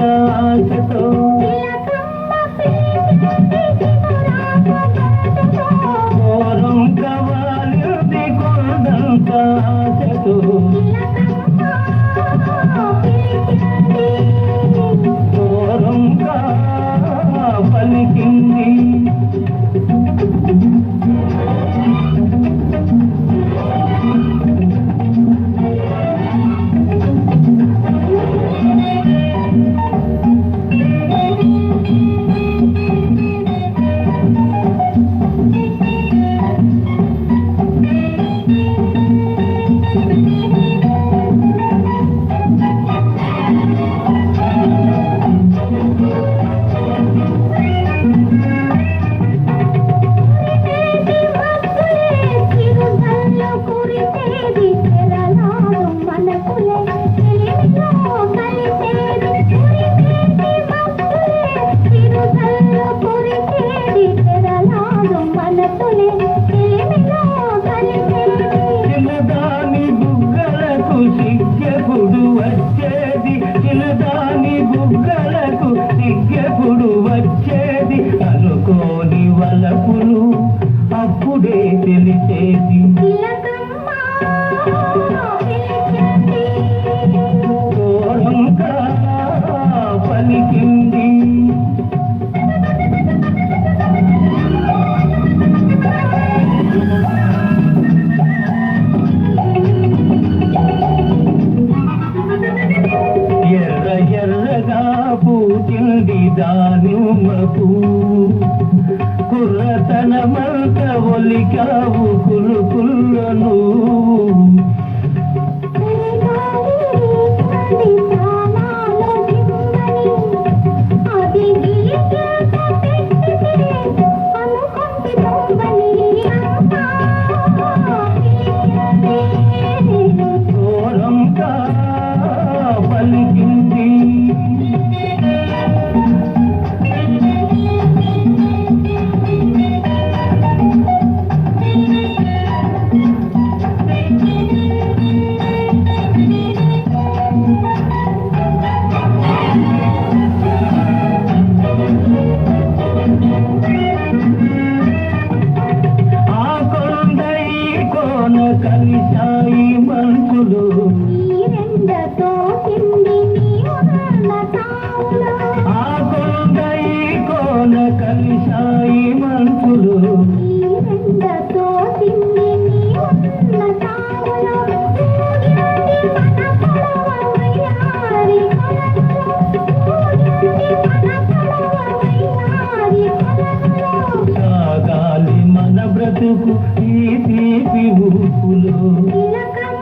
आस तो వచ్చేది అనుకోని వలపులు. అప్పుడే తెలుసు america only கண் మెరుపు ఈ తీపి ఊపులో.